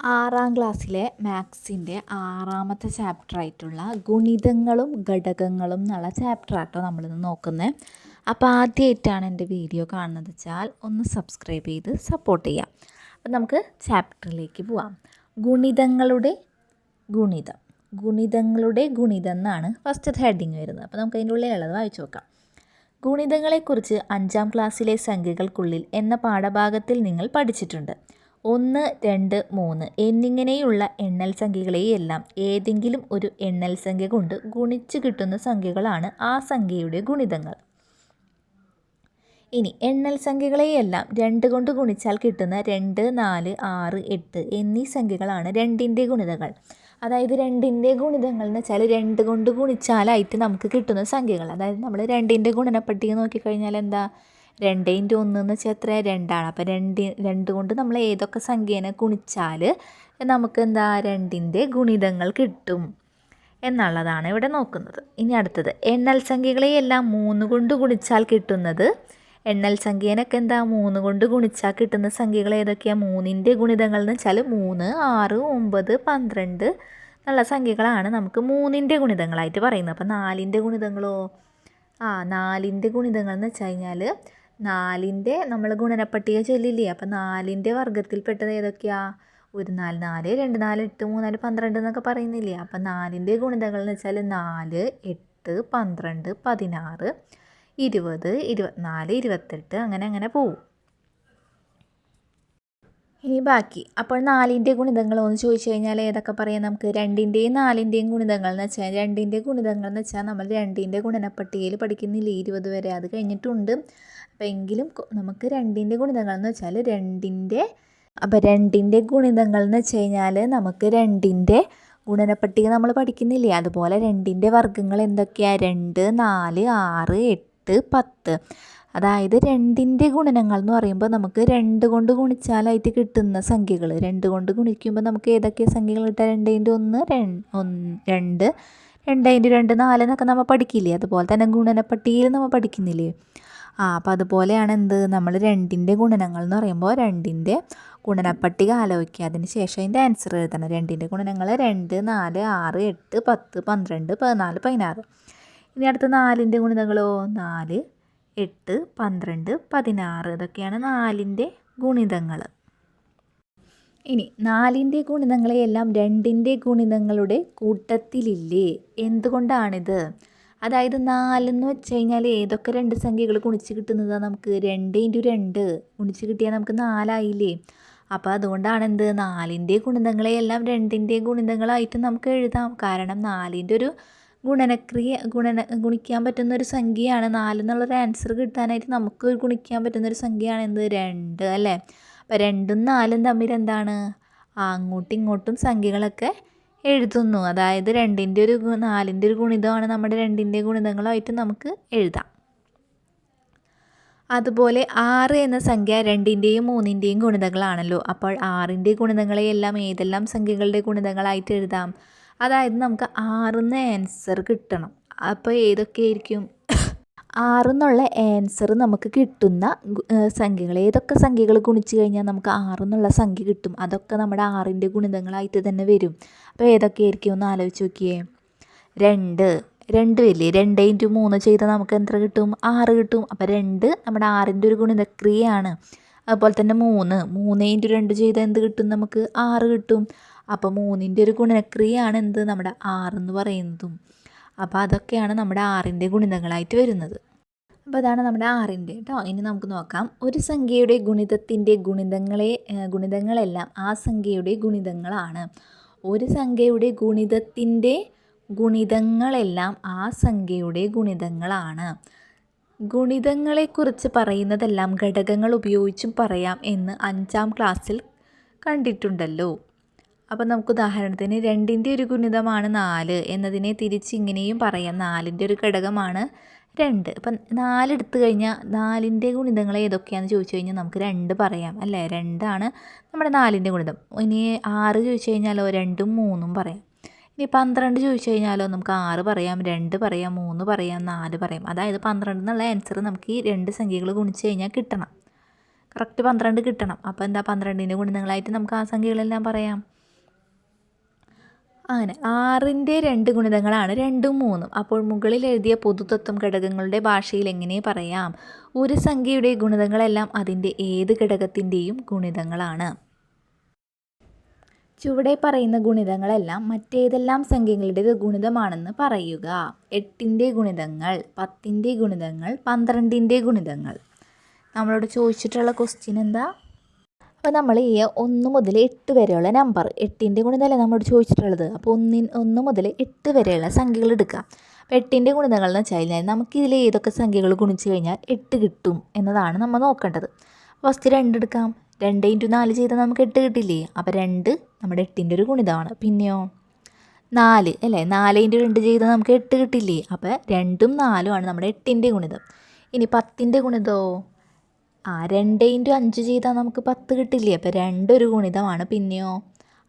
ആറാം ക്ലാസ്സിലെ മാത്സിന്റെ ആറാമത്തെ ചാപ്റ്റർ ആയിട്ടുള്ള ഗുണിതങ്ങളും ഘടകങ്ങളും എന്നുള്ള ചാപ്റ്റർ ആട്ടോ നമ്മളിന്ന് നോക്കുന്നത് അപ്പോൾ ആദ്യമായിട്ടാണ് എന്റെ വീഡിയോ കാണുന്നത് വെച്ചാൽ ഒന്ന് സബ്സ്ക്രൈബ് ചെയ്ത് സപ്പോർട്ട് ചെയ്യാം അപ്പം നമുക്ക് ചാപ്റ്ററിലേക്ക് പോവാം. ഗുണിതങ്ങളുടെ ഗുണിതം. ഗുണിതങ്ങളുടെ ഗുണിതം എന്നാണ് ഫസ്റ്റ് ഹെഡിങ് വരുന്നത്. അപ്പോൾ നമുക്ക് അതിന്റെ ഉള്ളിൽ ഉള്ളത് വായിച്ചു നോക്കാം. ഗുണിതങ്ങളെക്കുറിച്ച് അഞ്ചാം ക്ലാസ്സിലെ സംഖ്യകൾക്കുള്ളിൽ എന്ന പാഠഭാഗത്തിൽ നിങ്ങൾ പഠിച്ചിട്ടുണ്ട്. ഒന്ന് രണ്ട് മൂന്ന് എന്നിങ്ങനെയുള്ള എണ്ണൽ സംഖ്യകളെയെല്ലാം ഏതെങ്കിലും ഒരു എണ്ണൽ സംഖ്യ കൊണ്ട് ഗുണിച്ച് കിട്ടുന്ന സംഖ്യകളാണ് ആ സംഖ്യയുടെ ഗുണിതങ്ങൾ. ഇനി എണ്ണൽ സംഖ്യകളെയെല്ലാം രണ്ട് കൊണ്ട് ഗുണിച്ചാൽ കിട്ടുന്ന രണ്ട് നാല് ആറ് എട്ട് എന്നീ സംഖ്യകളാണ് രണ്ടിന്റെ ഗുണിതങ്ങൾ. അതായത് രണ്ടിന്റെ ഗുണിതങ്ങൾ എന്ന് വെച്ചാൽ രണ്ട് കൊണ്ട് ഗുണിച്ചാലായിട്ട് നമുക്ക് കിട്ടുന്ന സംഖ്യകൾ. അതായത് നമ്മൾ രണ്ടിന്റെ ഗുണനപ്പട്ടിക നോക്കിക്കഴിഞ്ഞാൽ എന്താ? രണ്ട് ഇന്റു ഒന്ന് എന്ന് വെച്ചാൽ എത്ര രണ്ടാണ്. അപ്പോൾ രണ്ട് രണ്ട് കൊണ്ട് നമ്മൾ ഏതൊക്കെ സംഖ്യേനെ ഗുണിച്ചാൽ നമുക്ക് എന്താ? രണ്ടിന്റെ ഗുണിതങ്ങൾ കിട്ടും എന്നുള്ളതാണ് ഇവിടെ നോക്കുന്നത്. ഇനി അടുത്തത്. എണ്ണൽ സംഖ്യകളെ എല്ലാം മൂന്ന് കൊണ്ട് ഗുണിച്ചാൽ കിട്ടുന്നത് എണ്ണൽ സംഖ്യേനൊക്കെ എന്താ? മൂന്ന് കൊണ്ട് ഗുണിച്ചാൽ കിട്ടുന്ന സംഖ്യകൾ ഏതൊക്കെയാണ് മൂന്നിന്റെ ഗുണിതങ്ങൾ എന്ന് വെച്ചാൽ മൂന്ന് ആറ് ഒമ്പത് പന്ത്രണ്ട് എന്നുള്ള സംഖ്യകളാണ് നമുക്ക് മൂന്നിന്റെ ഗുണിതങ്ങളായിട്ട് പറയുന്നത്. അപ്പോൾ നാലിന്റെ ഗുണിതങ്ങളോ? ആ നാലിന്റെ ഗുണിതങ്ങൾ എന്ന് വെച്ച് കഴിഞ്ഞാൽ നാലിന്റെ നമ്മൾ ഗുണനപ്പട്ടിക ചൊല്ലില്ലേ? അപ്പം നാലിന്റെ വർഗത്തിൽപ്പെട്ടത് ഏതൊക്കെയാ? ഒരു നാല് നാല് രണ്ട് നാല് എട്ട് മൂന്നാൽ പന്ത്രണ്ട് എന്നൊക്കെ പറയുന്നില്ലേ? അപ്പം നാലിന്റെ ഗുണിതങ്ങൾ എന്ന് വെച്ചാൽ നാല് എട്ട് പന്ത്രണ്ട് പതിനാറ് ഇരുപത് ഇരുപത്തിനാല് ഇരുപത്തെട്ട് അങ്ങനെ അങ്ങനെ പോവും. ഇനി ബാക്കി. അപ്പോൾ നാലിന്റെ ഗുണിതങ്ങൾ എന്ന് ചോദിച്ചു കഴിഞ്ഞാൽ ഏതൊക്കെ പറയാം നമുക്ക്? രണ്ടിന്റെയും നാലിന്റെയും ഗുണിതങ്ങൾ എന്ന് വെച്ചാൽ രണ്ടിന്റെ ഗുണിതങ്ങൾ എന്ന് വെച്ചാൽ നമ്മൾ രണ്ടിന്റെ ഗുണനപ്പട്ടികയിൽ പഠിക്കുന്നില്ലേ? ഇരുപത് വരെ അത് കഴിഞ്ഞിട്ടുണ്ട്. അപ്പോൾ എങ്കിലും നമുക്ക് രണ്ടിന്റെ ഗുണിതങ്ങൾ എന്ന് വെച്ചാൽ രണ്ടിന്റെ അപ്പോൾ രണ്ടിന്റെ ഗുണിതങ്ങൾ എന്ന് വെച്ച് കഴിഞ്ഞാൽ നമുക്ക് രണ്ടിന്റെ ഗുണനപ്പട്ടിക നമ്മൾ പഠിക്കുന്നില്ലേ? അതുപോലെ രണ്ടിന്റെ വർഗങ്ങൾ എന്തൊക്കെയാണ് രണ്ട് നാല് ആറ് എട്ട് പത്ത്. അതായത് രണ്ടിന്റെ ഗുണനങ്ങൾ എന്ന് പറയുമ്പോൾ നമുക്ക് രണ്ട് കൊണ്ട് ഗുണിച്ചാലായിട്ട് കിട്ടുന്ന സംഖ്യകൾ. രണ്ട് കൊണ്ട് ഗുണിക്കുമ്പോൾ നമുക്ക് ഏതൊക്കെ സംഖ്യകൾ കിട്ടുക? രണ്ടിന്റെ ഒന്ന് രണ്ട്. രണ്ടതിന്റെ രണ്ട് നാല് എന്നൊക്കെ നമ്മൾ പഠിക്കില്ലേ? അതുപോലെ തന്നെ ഗുണനപ്പട്ടികയിൽ നമ്മൾ പഠിക്കുന്നില്ലേ? ആ അപ്പോൾ അതുപോലെയാണ് എന്ത്? നമ്മൾ രണ്ടിന്റെ ഗുണനങ്ങൾ എന്ന് പറയുമ്പോൾ രണ്ടിന്റെ ഗുണനപ്പട്ടിക ആലോചിക്കുക. അതിന് ശേഷം അതിന്റെ ആൻസർ എഴുതണം. രണ്ടിന്റെ ഗുണനങ്ങൾ രണ്ട് നാല് ആറ് എട്ട് പത്ത് പന്ത്രണ്ട് പതിനാല് പതിനാറ്. ഇനി അടുത്ത നാലിന്റെ ഗുണിതങ്ങളോ നാല് എട്ട് പന്ത്രണ്ട് പതിനാറ്. ഇതൊക്കെയാണ് നാലിന്റെ ഗുണിതങ്ങൾ ഇനി നാലിന്റെ ഗുണിതങ്ങളെയെല്ലാം രണ്ടിന്റെ ഗുണിതങ്ങളുടെ കൂട്ടത്തിലില്ലേ? എന്തുകൊണ്ടാണിത്? അതായത് നാലെന്ന് വെച്ച് കഴിഞ്ഞാൽ ഏതൊക്കെ രണ്ട് സംഖ്യകൾ ഗുണിച്ച് കിട്ടുന്നതാണ് നമുക്ക് രണ്ട് ഇന്റു രണ്ട് ഗുണിച്ച് കിട്ടിയാൽ നമുക്ക് നാലായില്ലേ? അപ്പോൾ അതുകൊണ്ടാണ് എന്ത് നാലിന്റെ ഗുണിതങ്ങളെയെല്ലാം രണ്ടിന്റെ ഗുണിതങ്ങളായിട്ട് നമുക്ക് എഴുതാം. കാരണം നാലിന്റെ ഒരു ഗുണനക്രിയ ഗുണന ഗുണിക്കാൻ പറ്റുന്ന ഒരു സംഖ്യയാണ്. നാല് എന്നുള്ളൊരു ആൻസർ കിട്ടാനായിട്ട് നമുക്ക് ഗുണിക്കാൻ പറ്റുന്ന ഒരു സംഖ്യയാണ് എന്ത്? രണ്ട് അല്ലേ? അപ്പം രണ്ടും നാലും തമ്മിൽ എന്താണ്? അങ്ങോട്ടും ഇങ്ങോട്ടും സംഖ്യകളൊക്കെ എഴുതുന്നു. അതായത് രണ്ടിന്റെ ഒരു നാലിന്റെ ഒരു ഗുണിതമാണ് നമ്മുടെ രണ്ടിന്റെ ഗുണിതങ്ങളായിട്ട് നമുക്ക് എഴുതാം. അതുപോലെ ആറ് എന്ന സംഖ്യ രണ്ടിന്റെയും മൂന്നിന്റെയും ഗുണിതങ്ങളാണല്ലോ. അപ്പോൾ ആറിന്റെ ഗുണിതങ്ങളെയെല്ലാം ഏതെല്ലാം സംഖ്യകളുടെ ഗുണിതങ്ങളായിട്ട് എഴുതാം? അതായത് നമുക്ക് ആറിന്ന് ആൻസർ കിട്ടണം. അപ്പോൾ ഏതൊക്കെയായിരിക്കും ആറെന്നുള്ള ആൻസർ നമുക്ക് കിട്ടുന്ന സംഖ്യകൾ. ഏതൊക്കെ സംഖ്യകൾ ഗുണിച്ച് കഴിഞ്ഞാൽ നമുക്ക് ആറെന്നുള്ള സംഖ്യ കിട്ടും? അതൊക്കെ നമ്മുടെ ആറിന്റെ ഗുണിതങ്ങളായിട്ട് തന്നെ വരും. അപ്പോൾ ഏതൊക്കെയായിരിക്കും ഒന്ന് ആലോചിച്ച് നോക്കിയേ. രണ്ട്. രണ്ട് വരില്ലേ? രണ്ട് ഇന്റു മൂന്ന് ചെയ്താൽ നമുക്ക് എത്ര കിട്ടും? ആറ് കിട്ടും. അപ്പോൾ രണ്ട് നമ്മുടെ ആറിന്റെ ഒരു ഗുണിതക്രിയയാണ്. അതുപോലെ തന്നെ മൂന്ന്. മൂന്ന് ഇന്റു രണ്ട് ചെയ്താൽ എന്ത് കിട്ടും? നമുക്ക് ആറ് കിട്ടും. അപ്പോൾ മൂന്നിന്റെ ഒരു ഗുണനക്രിയയാണ് എന്ത്? നമ്മുടെ ആറെന്ന് പറയുന്നതും. അപ്പോൾ അതൊക്കെയാണ് നമ്മുടെ ആറിന്റെ ഗുണിതങ്ങളായിട്ട് വരുന്നത്. അപ്പോൾ അതാണ് നമ്മുടെ ആറിന്റെ കേട്ടോ ഇനി നമുക്ക് നോക്കാം. ഒരു സംഖ്യയുടെ ഗുണിതത്തിന്റെ ഗുണിതങ്ങളെ ഗുണിതങ്ങളെല്ലാം ആ സംഖ്യയുടെ ഗുണിതങ്ങളാണ്. ഒരു സംഖ്യയുടെ ഗുണിതത്തിന്റെ ഗുണിതങ്ങളെല്ലാം ആ സംഖ്യയുടെ ഗുണിതങ്ങളാണ്. ഗുണിതങ്ങളെക്കുറിച്ച് പറയുന്നതെല്ലാം ഘടകങ്ങൾ ഉപയോഗിച്ചും പറയാം എന്ന് അഞ്ചാം ക്ലാസ്സിൽ കണ്ടിട്ടുണ്ടല്ലോ. അപ്പം നമുക്ക് ഉദാഹരണത്തിന് രണ്ടിന്റെ ഒരു ഗുണിതമാണ് നാല് എന്നതിനെ തിരിച്ച് ഇങ്ങനെയും പറയാം. നാലിന്റെ ഒരു ഘടകമാണ് രണ്ട്. ഇപ്പം നാലെടുത്തു കഴിഞ്ഞാൽ നാലിന്റെ ഗുണിതങ്ങൾ ഏതൊക്കെയാണെന്ന് ചോദിച്ചു കഴിഞ്ഞാൽ നമുക്ക് രണ്ട് പറയാം അല്ലേ? രണ്ടാണ് നമ്മുടെ നാലിന്റെ ഗുണിതം. ഇനി ആറ് ചോദിച്ചു കഴിഞ്ഞാലോ? രണ്ടും മൂന്നും പറയാം. ഇനി പന്ത്രണ്ട് ചോദിച്ചു കഴിഞ്ഞാലോ? നമുക്ക് ആറ് പറയാം രണ്ട് പറയാം മൂന്ന് പറയാം നാല് പറയാം. അതായത് പന്ത്രണ്ട് എന്നുള്ള ആൻസർ നമുക്ക് ഈ രണ്ട് സംഖ്യകൾ ഗുണിച്ച് കഴിഞ്ഞാൽ കിട്ടണം. കറക്റ്റ് പന്ത്രണ്ട് കിട്ടണം. അപ്പോൾ എന്താ പന്ത്രണ്ടിന്റെ ഗുണിതങ്ങളായിട്ട് നമുക്ക് ആ സംഖ്യകളെല്ലാം പറയാം. അങ്ങനെ ആറിന്റെ രണ്ട് ഗുണിതങ്ങളാണ് രണ്ടും മൂന്നും. അപ്പോൾ മുകളിൽ എഴുതിയ പൊതുതത്വം ഘടകങ്ങളുടെ ഭാഷയിൽ എങ്ങനെ പറയാം? ഒരു സംഖ്യയുടെ ഗുണിതങ്ങളെല്ലാം അതിന്റെ ഏത് ഘടകത്തിന്റെയും ഗുണിതങ്ങളാണ്. ചുവടെ പറയുന്ന ഗുണിതങ്ങളെല്ലാം മറ്റേതെല്ലാം സംഖ്യകളുടെ ഗുണിതമാണെന്ന് പറയുക. എട്ടിന്റെ ഗുണിതങ്ങൾ പത്തിന്റെ ഗുണിതങ്ങൾ പന്ത്രണ്ടിന്റെ ഗുണിതങ്ങൾ. നമ്മളോട് ചോദിച്ചിട്ടുള്ള ക്വസ്റ്റ്യൻ എന്താ? അപ്പോൾ നമ്മൾ ഈ ഒന്ന് മുതൽ എട്ട് വരെയുള്ള നമ്പർ എട്ടിന്റെ ഗുണിതമല്ലേ നമ്മൾ ചോദിച്ചിട്ടുള്ളത്? അപ്പോൾ ഒന്നിൻ ഒന്ന് മുതൽ എട്ട് വരെയുള്ള സംഖ്യകൾ എടുക്കുക. അപ്പോൾ എട്ടിന്റെ ഗുണിതങ്ങൾ എന്ന് വെച്ച് കഴിഞ്ഞാൽ നമുക്ക് ഇതിൽ ഏതൊക്കെ സംഖ്യകൾ ഗുണിച്ച് കഴിഞ്ഞാൽ എട്ട് കിട്ടും എന്നതാണ് നമ്മൾ നോക്കേണ്ടത്. ഫസ്റ്റ് രണ്ട് എടുക്കാം. രണ്ട് ഇന്റു നാല് ചെയ്താൽ നമുക്ക് എട്ട് കിട്ടില്ലേ? അപ്പോൾ രണ്ട് നമ്മുടെ എട്ടിന്റെ ഒരു ഗുണിതമാണ്. പിന്നെയോ? നാല് അല്ലേ? നാല് ഇന്റു രണ്ട് ചെയ്താൽ നമുക്ക് എട്ട് കിട്ടില്ലേ? അപ്പോൾ രണ്ടും നാലും ആണ് നമ്മുടെ എട്ടിന്റെ ഗുണിതം. ഇനി പത്തിന്റെ ഗുണിതമോ? ആ രണ്ട് ഇന്റു അഞ്ച് ചെയ്താൽ നമുക്ക് പത്ത് കിട്ടില്ലേ? അപ്പോൾ രണ്ടൊരു ഗുണിതമാണ്. പിന്നെയോ?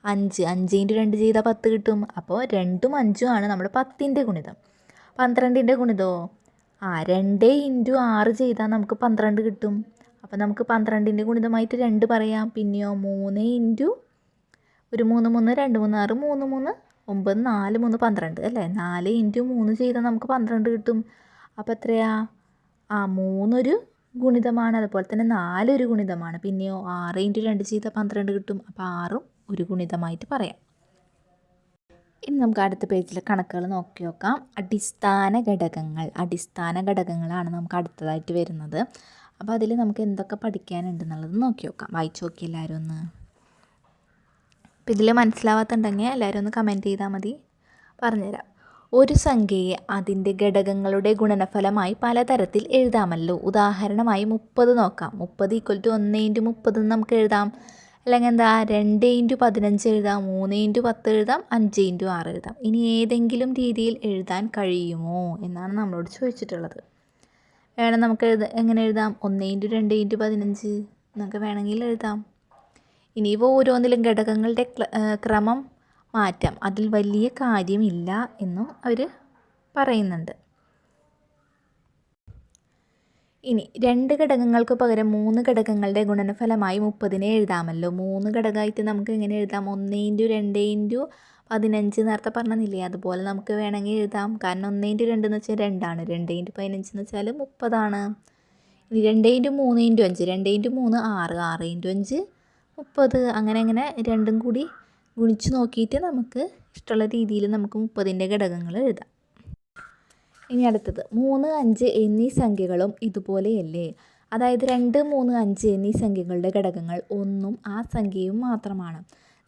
അഞ്ച്. അഞ്ച് ഇന്റു രണ്ട് ചെയ്താൽ പത്ത് കിട്ടും. അപ്പോൾ രണ്ടും അഞ്ചും ആണ് നമ്മുടെ പത്തിന്റെ ഗുണിതം. പന്ത്രണ്ടിന്റെ ഗുണിതമോ ആ രണ്ട് ഇന്റു ആറ് ചെയ്താൽ നമുക്ക് പന്ത്രണ്ട് കിട്ടും. അപ്പോൾ നമുക്ക് പന്ത്രണ്ടിന്റെ ഗുണിതമായിട്ട് രണ്ട് പറയാം. പിന്നെയോ? മൂന്ന് ഇന്റു ഒരു മൂന്ന് മൂന്ന് രണ്ട് മൂന്ന് ആറ് മൂന്ന് മൂന്ന് ഒമ്പത് നാല് മൂന്ന് പന്ത്രണ്ട് അല്ലേ? നാല് ഇന്റു മൂന്ന് ചെയ്താൽ നമുക്ക് പന്ത്രണ്ട് കിട്ടും. അപ്പോൾ എത്രയാ? ആ മൂന്നൊരു ഗുണിതമാണ്. അതുപോലെ തന്നെ നാല് ഒരു ഗുണിതമാണ്. പിന്നെയോ ആറ് ഇന്റു രണ്ട് ചെയ്താൽ പന്ത്രണ്ട് കിട്ടും. അപ്പോൾ ആറും ഒരു ഗുണിതമായിട്ട് പറയാം. ഇനി നമുക്ക് അടുത്ത പേജിലെ കണക്കുകൾ നോക്കി നോക്കാം. അടിസ്ഥാന ഘടകങ്ങൾ. അടിസ്ഥാന ഘടകങ്ങളാണ് നമുക്ക് അടുത്തതായിട്ട് വരുന്നത്. അപ്പോൾ അതിൽ നമുക്ക് എന്തൊക്കെ പഠിക്കാനുണ്ടെന്നുള്ളത് നോക്കി നോക്കാം. വായിച്ചു നോക്കി എല്ലാവരും ഒന്ന്. അപ്പോൾ ഇതിൽ മനസ്സിലാവാത്തുണ്ടെങ്കിൽ എല്ലാവരും ഒന്ന് കമന്റ് ചെയ്താൽ മതി. പറഞ്ഞുതരാം. ഒരു സംഖ്യയെ അതിന്റെ ഘടകങ്ങളുടെ ഗുണനഫലമായി പലതരത്തിൽ എഴുതാമല്ലോ. ഉദാഹരണമായി മുപ്പത് നോക്കാം. മുപ്പത് ഈക്വൽ ടു ഒന്ന് ഇന്റു മുപ്പത് നമുക്ക് എഴുതാം. അല്ലെങ്കിൽ എന്താ? രണ്ട് ഇന്റു പതിനഞ്ച് എഴുതാം. മൂന്ന് ഇന്റു പത്ത് എഴുതാം. അഞ്ച് ഇന്റു ആറ് എഴുതാം. ഇനി ഏതെങ്കിലും രീതിയിൽ എഴുതാൻ കഴിയുമോ എന്നാണ് നമ്മളോട് ചോദിച്ചിട്ടുള്ളത്. വേണം നമുക്ക് എഴുത എങ്ങനെ എഴുതാം? ഒന്ന് ഇന്റു രണ്ട് ഇന്റു പതിനഞ്ച് എന്നൊക്കെ വേണമെങ്കിൽ എഴുതാം. ഇനി ഇവ ഓരോന്നിലും ഘടകങ്ങളുടെ ക്രമം മാറ്റാം. അതിൽ വലിയ കാര്യമില്ല എന്നും അവർ പറയുന്നുണ്ട്. ഇനി രണ്ട് ഘടകങ്ങൾക്ക് പകരം മൂന്ന് ഘടകങ്ങളുടെ ഗുണനഫലമായി മുപ്പതിനെ എഴുതാമല്ലോ. മൂന്ന് ഘടകമായിട്ട് നമുക്ക് എങ്ങനെ എഴുതാം? ഒന്ന് ഇന്റു രണ്ട് ഇന്റു പതിനഞ്ച് നേരത്തെ പറഞ്ഞില്ലേ? അതുപോലെ നമുക്ക് വേണമെങ്കിൽ എഴുതാം. കാരണം ഒന്ന് ഇന്റു രണ്ട് എന്ന് വെച്ചാൽ രണ്ടാണ്. രണ്ട് ഇന്റു പതിനഞ്ച് എന്ന് വെച്ചാൽ മുപ്പതാണ്. ഇനി രണ്ട് ഇന്റു മൂന്ന് ഇന്റു അഞ്ച്. രണ്ട് ഇന്റു മൂന്ന് ആറ്. ആറ് ഇന്റു അഞ്ച് മുപ്പത്. അങ്ങനെ അങ്ങനെ രണ്ടും കൂടി ഗുണിച്ച് നോക്കിയിട്ട് നമുക്ക് ഇഷ്ടമുള്ള രീതിയിൽ നമുക്ക് മുപ്പതിന്റെ ഘടകങ്ങൾ എഴുതാം. ഇനി അടുത്തത് മൂന്ന് അഞ്ച് എന്നീ സംഖ്യകളും ഇതുപോലെയല്ലേ? അതായത് രണ്ട് മൂന്ന് അഞ്ച് എന്നീ സംഖ്യകളുടെ ഘടകങ്ങൾ ഒന്നും ആ സംഖ്യയും മാത്രമാണ്.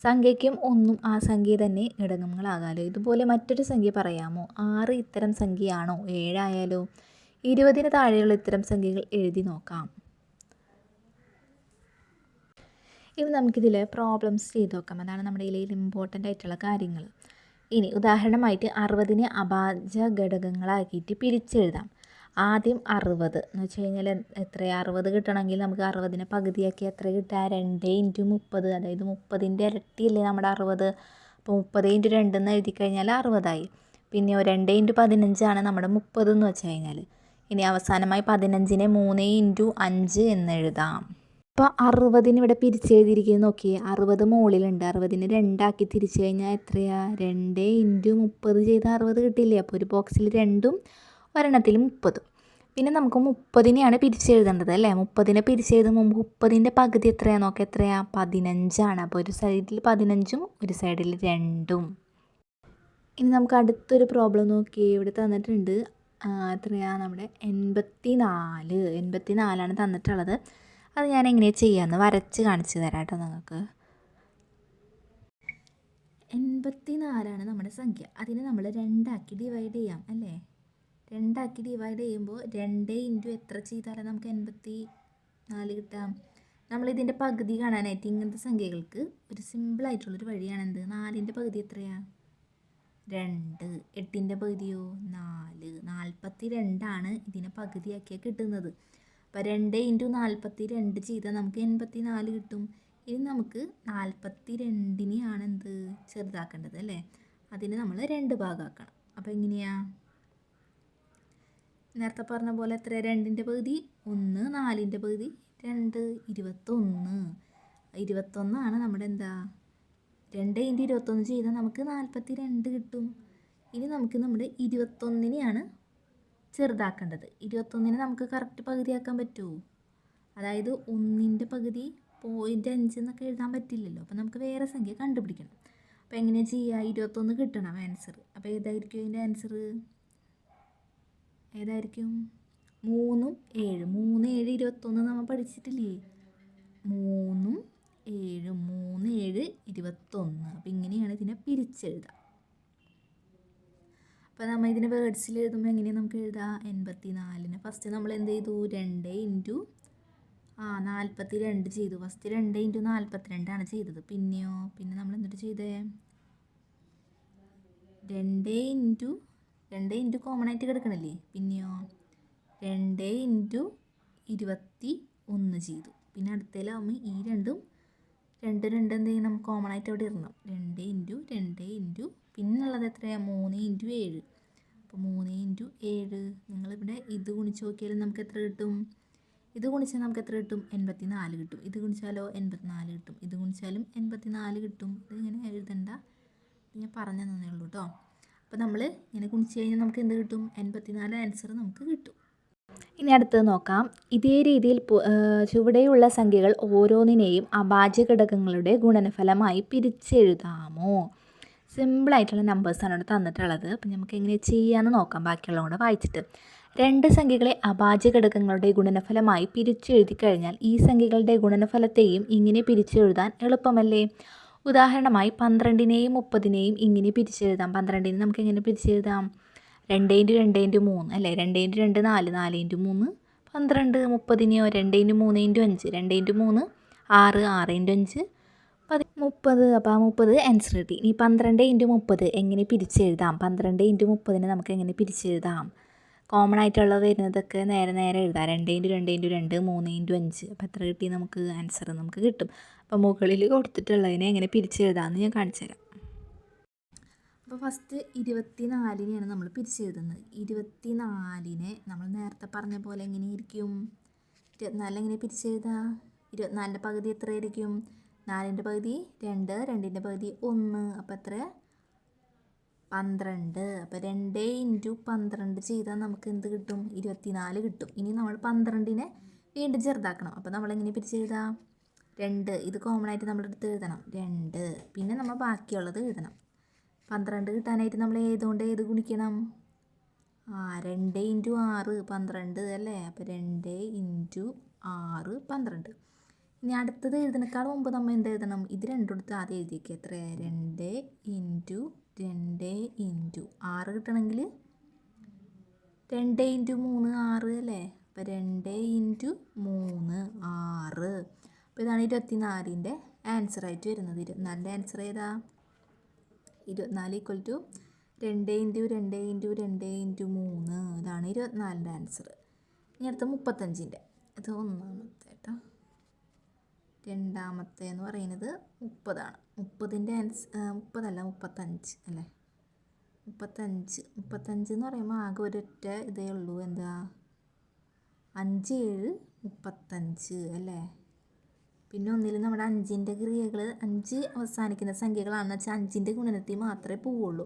സംഖ്യയ്ക്കും ഒന്നും ആ സംഖ്യ തന്നെ ഘടകങ്ങളാകാലോ? ഇതുപോലെ മറ്റൊരു സംഖ്യ പറയാമോ? ആറ് ഇത്തരം സംഖ്യയാണോ? ഏഴായാലോ? ഇരുപതിന് താഴെയുള്ള ഇത്തരം സംഖ്യകൾ എഴുതി നോക്കാം. ഇനി നമുക്കിതിൽ പ്രോബ്ലംസ് ചെയ്ത് നോക്കാം. അതാണ് നമ്മുടെ ഇതിൽ ഇമ്പോർട്ടന്റ് ആയിട്ടുള്ള കാര്യങ്ങൾ ഇനി ഉദാഹരണമായിട്ട് അറുപതിനെ അഭാജ്യ ഘടകങ്ങളാക്കിയിട്ട് പിരിച്ചെഴുതാം. ആദ്യം അറുപത്. എന്ന് വെച്ച് കഴിഞ്ഞാൽ എത്രയാണ് അറുപത് കിട്ടണമെങ്കിൽ നമുക്ക് അറുപതിനെ പകുതിയാക്കി എത്ര കിട്ടുക രണ്ട് ഇന്റു മുപ്പത്. അതായത് മുപ്പതിന്റെ ഇരട്ടിയല്ലേ നമ്മുടെ അറുപത്. അപ്പോൾ മുപ്പത് ഇന്റു രണ്ട് എന്ന് എഴുതി കഴിഞ്ഞാൽ അറുപതായി. പിന്നെ രണ്ട് ഇന്റു പതിനഞ്ചാണ് നമ്മുടെ മുപ്പത് എന്ന് വെച്ച് കഴിഞ്ഞാൽ ഇനി അവസാനമായി പതിനഞ്ചിനെ മൂന്ന് ഇന്റു അഞ്ച് എന്ന് എഴുതാം. അപ്പോൾ അറുപതിന് ഇവിടെ പിരിച്ചെഴുതിയിരിക്കുന്നത് നോക്കിയേ അറുപത് മുകളിലുണ്ട്. അറുപതിന് രണ്ടാക്കി തിരിച്ചു കഴിഞ്ഞാൽ എത്രയാ? രണ്ട് ഇന്റു മുപ്പത് ചെയ്ത് അറുപത് കിട്ടില്ലേ? അപ്പോൾ ഒരു ബോക്സിൽ രണ്ടും ഒരെണ്ണത്തിൽ മുപ്പതും. പിന്നെ നമുക്ക് മുപ്പതിനെയാണ് പിരിച്ചെഴുതേണ്ടത് അല്ലേ? മുപ്പതിനെ പിരിച്ചെഴുതുമ്പോൾ മുപ്പതിന്റെ പകുതി എത്രയാണ് നോക്കാം എത്രയാ? പതിനഞ്ചാണ്. അപ്പോൾ ഒരു സൈഡിൽ പതിനഞ്ചും ഒരു സൈഡിൽ രണ്ടും. ഇനി നമുക്ക് അടുത്തൊരു പ്രോബ്ലം നോക്കി ഇവിടെ തന്നിട്ടുണ്ട്. എത്രയാണ് നമ്മുടെ എൺപത്തി നാല് എൺപത്തി നാലാണ് തന്നിട്ടുള്ളത്. അത് ഞാൻ എങ്ങനെയാണ് ചെയ്യാമെന്ന് വരച്ച് കാണിച്ചു തരാം കേട്ടോ നിങ്ങൾക്ക്. എൺപത്തി നാലാണ് നമ്മുടെ സംഖ്യ. അതിനെ നമ്മൾ രണ്ടാക്കി ഡിവൈഡ് ചെയ്യാം അല്ലേ? രണ്ടാക്കി ഡിവൈഡ് ചെയ്യുമ്പോൾ രണ്ട് ഇന്റു എത്ര ചെയ്താലേ നമുക്ക് എൺപത്തി നാല് കിട്ടാം? നമ്മളിതിന്റെ പകുതി കാണാനായിട്ട് ഇങ്ങനത്തെ സംഖ്യകൾക്ക് ഒരു സിമ്പിളായിട്ടുള്ളൊരു വഴിയാണ് എന്ത്? നാലിന്റെ പകുതി എത്രയാണ് രണ്ട്. എട്ടിന്റെ പകുതിയോ? നാല്. നാൽപ്പത്തി രണ്ടാണ് ഇതിനെ പകുതിയാക്കിയാൽ കിട്ടുന്നത്. അപ്പോൾ രണ്ട് ഇന്റു നാൽപ്പത്തി രണ്ട് ചെയ്താൽ നമുക്ക് എൺപത്തി നാല് കിട്ടും. ഇനി നമുക്ക് നാൽപ്പത്തി രണ്ടിനെയാണ് എന്ത് ചെറുതാക്കേണ്ടത് അല്ലേ? അതിന് നമ്മൾ രണ്ട് ഭാഗമാക്കണം അപ്പോൾ എങ്ങനെയാ? നേരത്തെ പറഞ്ഞ പോലെ എത്ര രണ്ടിന്റെ പകുതി ഒന്ന് നാലിന്റെ പകുതി രണ്ട് ഇരുപത്തൊന്ന്. ഇരുപത്തൊന്നാണ് നമ്മുടെ എന്താ? രണ്ട് ഇന്റു ഇരുപത്തൊന്ന് ചെയ്താൽ നമുക്ക് നാൽപ്പത്തി രണ്ട് കിട്ടും. ഇനി നമുക്ക് നമ്മുടെ ഇരുപത്തൊന്നിനെയാണ് ചെറുതാക്കേണ്ടത്. ഇരുപത്തൊന്നിന് നമുക്ക് കറക്റ്റ് പകുതിയാക്കാൻ പറ്റുമോ അതായത് ഒന്നിന്റെ പകുതി പോയിന്റ് അഞ്ച് എന്നൊക്കെ എഴുതാൻ പറ്റില്ലല്ലോ. അപ്പോൾ നമുക്ക് വേറെ സംഖ്യ കണ്ടുപിടിക്കണം. അപ്പോൾ എങ്ങനെയാണ് ചെയ്യുക? ഇരുപത്തൊന്ന് കിട്ടണം ആൻസർ അപ്പോൾ ഏതായിരിക്കും അതിന്റെ ആൻസർ ഏതായിരിക്കും? മൂന്നും ഏഴ്. മൂന്ന് ഏഴ് ഇരുപത്തൊന്ന് നമ്മൾ പഠിച്ചിട്ടില്ലേ? മൂന്നും ഏഴ്. മൂന്ന് ഏഴ് ഇരുപത്തൊന്ന്. അപ്പം ഇങ്ങനെയാണ് ഇതിനെ പിരിച്ചെഴുതുക. അപ്പോൾ നമ്മൾ ഇതിനെ വേർഡ്സിൽ എഴുതുമ്പോൾ എങ്ങനെയാണ് നമുക്ക് എഴുതാം? എൺപത്തി നാലിന് ഫസ്റ്റ് നമ്മൾ എന്ത് ചെയ്തു? രണ്ട് ഇന്റു ആ നാൽപ്പത്തി രണ്ട് ചെയ്തു. ഫസ്റ്റ് രണ്ട് ഇന്റു നാൽപ്പത്തി രണ്ടാണ് ചെയ്തത്. പിന്നെയോ? പിന്നെ നമ്മൾ എന്നിട്ട് ചെയ്തേ? രണ്ട് ഇന്റു രണ്ട് ഇന്റു കോമൺ ആയിട്ട് കിടക്കണില്ലേ? പിന്നെയോ? രണ്ട് ഇന്റു ഇരുപത്തി ഒന്ന് ചെയ്തു. പിന്നെ അടുത്തതിലാവുമ്പോൾ ഈ രണ്ടും രണ്ട് രണ്ട് എന്ത് ചെയ്യണം? കോമൺ ആയിട്ട് അവിടെ ഇടണം. രണ്ട് ഇന്റു രണ്ട് ഇന്റു പിന്നുള്ളത് എത്രയാണ് മൂന്ന് ഇന്റു ഏഴ്. അപ്പോൾ മൂന്ന് ഇന്റു ഏഴ്. നിങ്ങളിവിടെ ഇത് ഗുണിച്ച് നോക്കിയാലും നമുക്ക് എത്ര കിട്ടും? ഇത് ഗുണിച്ചാൽ നമുക്ക് എത്ര കിട്ടും? എൺപത്തി നാല് കിട്ടും. ഇത് ഗുണിച്ചാലോ? എൺപത്തി നാല് കിട്ടും. ഇത് ഗുണിച്ചാലും എൺപത്തി നാല് കിട്ടും. ഇത് ഇങ്ങനെ എഴുതണ്ട ഞാൻ പറഞ്ഞു തന്നേ ഉള്ളൂ കേട്ടോ അപ്പോൾ നമ്മൾ ഇങ്ങനെ ഗുണിച്ച് കഴിഞ്ഞാൽ നമുക്ക് എന്ത് കിട്ടും? എൺപത്തി നാല് ആൻസർ നമുക്ക് കിട്ടും. ഇനി അടുത്തത് നോക്കാം. ഇതേ രീതിയിൽ ചുവടെയുള്ള സംഖ്യകൾ ഓരോന്നിനെയും അഭാജ്യ ഘടകങ്ങളുടെ ഗുണനഫലമായി പിരിച്ചെഴുതാമോ? സിമ്പിളായിട്ടുള്ള നമ്പേഴ്സാണ് ഇവിടെ തന്നിട്ടുള്ളത്. അപ്പം നമുക്ക് എങ്ങനെ ചെയ്യാമെന്ന് നോക്കാം. ബാക്കിയുള്ളതും കൂടെ വായിച്ചിട്ട്. രണ്ട് സംഖ്യകളെ അഭാജ്യ ഘടകങ്ങളുടെ ഗുണനഫലമായി പിരിച്ചെഴുതി കഴിഞ്ഞാൽ ഈ സംഖ്യകളുടെ ഗുണനഫലത്തെയും ഇങ്ങനെ പിരിച്ചെഴുതാൻ എളുപ്പമല്ലേ? ഉദാഹരണമായി പന്ത്രണ്ടിനെയും മുപ്പതിനെയും ഇങ്ങനെ പിരിച്ചെഴുതാം പന്ത്രണ്ടിനെ നമുക്ക് എങ്ങനെ പിരിച്ചെഴുതാം രണ്ട് ഇന്റു രണ്ട് ഇന്റു മൂന്ന് അല്ലേ? രണ്ട് ഇന്റു രണ്ട് നാല് നാല് ഇന്റു മൂന്ന് പന്ത്രണ്ട് മുപ്പതിനെയോ രണ്ട് ഇന്റു മൂന്ന് ഇന്റു അഞ്ച് രണ്ട് ഇന്റു മൂന്ന് ആറ് ആറ് ഇന്റു അഞ്ച് പതി മുപ്പത് അപ്പോൾ മുപ്പത് ആൻസർ കിട്ടി. ഇനി പന്ത്രണ്ട് ഇന്റു മുപ്പത് എങ്ങനെ പിരിച്ചെഴുതാം? പന്ത്രണ്ട് ഇന്റു മുപ്പതിനെ നമുക്ക് എങ്ങനെ പിരിച്ചെഴുതാം? കോമൺ ആയിട്ടുള്ള വരുന്നതൊക്കെ നേരെ നേരെ എഴുതാം. രണ്ട് ഇന്റു രണ്ട് ഇന്റു രണ്ട് മൂന്ന് ഇന്റു അഞ്ച്. അപ്പോൾ എത്ര കിട്ടി നമുക്ക് ആൻസർ നമുക്ക് കിട്ടും. അപ്പോൾ മുകളിൽ കൊടുത്തിട്ടുള്ളതിനെ എങ്ങനെ പിരിച്ചെഴുതാമെന്ന് ഞാൻ കാണിച്ചു തരാം. അപ്പോൾ ഫസ്റ്റ് ഇരുപത്തി നാലിനെയാണ് നമ്മൾ പിരിച്ചെഴുതുന്നത്. ഇരുപത്തി നാലിനെ നമ്മൾ നേരത്തെ പറഞ്ഞ പോലെ എങ്ങനെയായിരിക്കും ഇരുപത്തിനാലിനെങ്ങനെ പിരിച്ചെഴുതാം? ഇരുപത്തിനാലിന്റെ പകുതി എത്രയായിരിക്കും? നാലിന്റെ പകുതി രണ്ട് രണ്ടിന്റെ പകുതി ഒന്ന്. അപ്പോൾ എത്ര? പന്ത്രണ്ട്. അപ്പോൾ രണ്ട് ഇന്റു പന്ത്രണ്ട് ചെയ്താൽ നമുക്ക് എന്ത് കിട്ടും? ഇരുപത്തിനാല് കിട്ടും. ഇനി നമ്മൾ പന്ത്രണ്ടിനെ വീണ്ടും ചെറുതാക്കണം. അപ്പോൾ നമ്മളെങ്ങനെ പിരിച്ചെഴുതാം രണ്ട്. ഇത് കോമൺ ആയിട്ട് നമ്മളെടുത്ത് എഴുതണം. രണ്ട്. പിന്നെ നമ്മൾ ബാക്കിയുള്ളത് എഴുതണം. പന്ത്രണ്ട് കിട്ടാനായിട്ട് നമ്മൾ ഏതുകൊണ്ട് ഏത് ഗുണിക്കണം? ആ രണ്ട് ഇന്റു ആറ് പന്ത്രണ്ട് അല്ലേ? അപ്പോൾ രണ്ട് ഇന്റു ആറ് പന്ത്രണ്ട്. ഇനി അടുത്തത് എഴുതണക്കാൾ മുമ്പ് നമ്മൾ എന്ത് എഴുതണം? ഇത് രണ്ടും എടുത്ത് ആദ്യം എഴുതിയേക്കുക എത്ര രണ്ട് ഇന്റു രണ്ട് ഇന്റു ആറ് കിട്ടണമെങ്കിൽ രണ്ട് ഇന്റു മൂന്ന് ആറ് അല്ലേ? അപ്പോൾ രണ്ട് ഇന്റു മൂന്ന് ആറ്. അപ്പോൾ ഇതാണ് ഇരുപത്തിനാലിന്റെ ആൻസർ ആയിട്ട് വരുന്നത്. ഇരുപത്തിനാലിന്റെ ആൻസർ ഏതാ? ഇരുപത്തിനാല് ഈക്വൽ ടു രണ്ട് ഇന്റു രണ്ട് ഇന്റു രണ്ട് ഇന്റു മൂന്ന്. ഇതാണ് ഇരുപത്തിനാലിന്റെ ആൻസർ. ഇനി അടുത്ത മുപ്പത്തഞ്ചിന്റെ. അത് ഒന്നാമത്തെ രണ്ടാമത്തെ എന്ന് പറയുന്നത് മുപ്പതാണ്. മുപ്പതിന്റെ ആൻസ് മുപ്പതല്ല മുപ്പത്തഞ്ച് അല്ലേ? മുപ്പത്തഞ്ച്. മുപ്പത്തഞ്ച് എന്ന് പറയുമ്പോൾ ആകെ ഒരൊറ്റ ഇതേ ഉള്ളൂ. എന്താ? അഞ്ച് ഏഴ് മുപ്പത്തഞ്ച് അല്ലേ? പിന്നെ ഒന്നിൽ നമ്മുടെ അഞ്ചിന്റെ ക്രിയകൾ അഞ്ച് അവസാനിക്കുന്ന സംഖ്യകളാണെന്ന് വെച്ചാൽ അഞ്ചിന്റെ ഗുണനത്തിൽ മാത്രമേ പോവുള്ളൂ.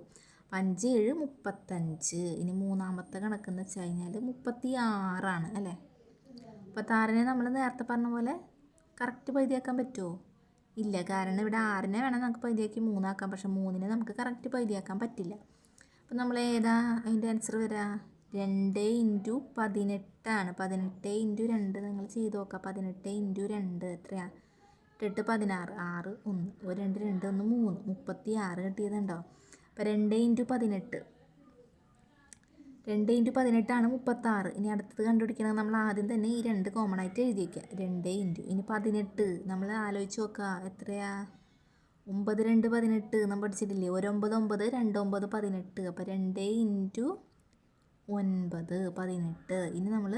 അഞ്ച് ഏഴ് മുപ്പത്തഞ്ച്. ഇനി മൂന്നാമത്തെ കണക്കെന്ന് വെച്ച് കഴിഞ്ഞാൽ മുപ്പത്തി ആറാണ് അല്ലേ? മുപ്പത്താറിനെ നമ്മൾ നേരത്തെ പറഞ്ഞ പോലെ കറക്റ്റ് പൈതിയാക്കാൻ പറ്റുമോ? ഇല്ല കാരണം ഇവിടെ ആറിനെ വേണം നമുക്ക് പൈതിയാക്കി മൂന്നാക്കാം. പക്ഷെ മൂന്നിനെ നമുക്ക് കറക്റ്റ് പൈതിയാക്കാൻ പറ്റില്ല. അപ്പം നമ്മൾ ഏതാ? അതിന്റെ ആൻസർ വരാ. രണ്ട് ഇന്റു പതിനെട്ടാണ്. പതിനെട്ട് ഇന്റു രണ്ട് നിങ്ങൾ ചെയ്ത് നോക്കുക പതിനെട്ട് ഇന്റു രണ്ട് എത്രയാണ് എട്ട് പതിനാറ്. ആറ് ഒന്ന്. ഒരു രണ്ട് രണ്ട് ഒന്ന് മൂന്ന്. മുപ്പത്തി ആറ് കിട്ടിയതുണ്ടോ? അപ്പോൾ രണ്ട് ഇന്റു പതിനെട്ട്. രണ്ട് ഇന്റു പതിനെട്ടാണ് മുപ്പത്താറ്. ഇനി അടുത്തത് കണ്ടുപിടിക്കണമെങ്കിൽ നമ്മൾ ആദ്യം തന്നെ ഈ രണ്ട് കോമൺ ആയിട്ട് എഴുതി വയ്ക്കുക രണ്ട് ഇന്റു ഇനി പതിനെട്ട്. നമ്മൾ ആലോചിച്ച് നോക്കുക എത്രയാ? ഒമ്പത് രണ്ട് പതിനെട്ട് നമ്മൾ പഠിച്ചിട്ടില്ലേ? ഒരൊമ്പത് ഒമ്പത് രണ്ട് ഒമ്പത് പതിനെട്ട്. അപ്പോൾ രണ്ട് ഇന്റു ഒൻപത് പതിനെട്ട്. ഇനി നമ്മൾ